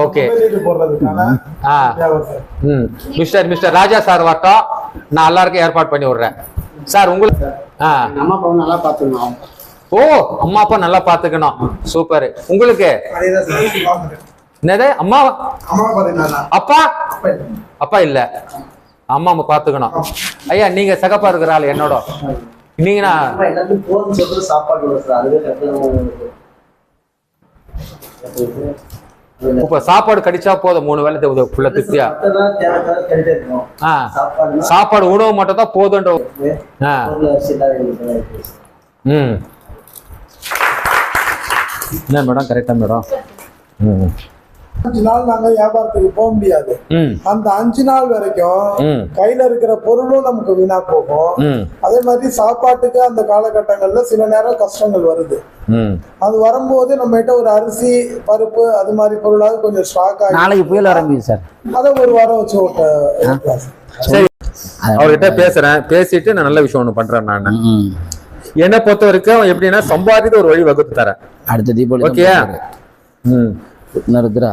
Okay. ஆ. ம். Mister mister Raja sir வரட்டும். நான் எல்லாருக்கும் ஏற்பாடு பண்ணி விடுறேன். சார் உங்களுக்கு ஆ. அம்மா அப்பா நல்லா பார்த்துக்கணும் ஓ அம்மா அப்பா நல்லா பாத்துக்கணும். சூப்பர். உங்களுக்கு? என்னது? அம்மா? அப்பா அப்பா? இல்ல. அம்மா அம்மா பாத்துக்கணும். ஐயா நீங்க சகப்பா இருக்கிற ஆள் என்னோட. சொல்றது சாப்பாடு இப்ப சாப்பாடு கடிச்சா போதும் மூணு வேலை ஃபுல்லா திருப்தியா சாப்பாடு உணவு மட்டும் தான் போதுன்ற ம். என்ன மேடம்? கரெக்டா மேடம்? ம். அஞ்சு நாள் நாங்க வியாபாரத்துக்கு போக முடியாது. அந்த அஞ்சு நாள் வரைக்கும் கையில இருக்கிற பொருளும் நமக்கு வீணா போகும். அதே மாதிரி சாப்பாட்டுக்கு அந்த காலகட்டங்கள்ல சில நேரம் கஷ்டங்கள் வருது. அது வரும்போது நம்ம கிட்ட ஒரு அரிசி பருப்பு அது மாதிரி பொருளாவது கொஞ்சம் ஸ்டாக் ஆகி நாளைக்கு புயல் ஆரம்பிக்குது சார். அதை ஒரு வாரம் வச்சு சார். அவர்கிட்ட பேசுறேன். பேசிட்டு நான் நல்ல விஷயம் ஒண்ணு பண்றேன் நான். என்னை பொறுத்த வரைக்கும் எப்படின்னா சம்பாதித்து ஒரு வழி வகுத்து தரேன். அடுத்த தீபாவளி ஓகே ம் நிறுத்துறா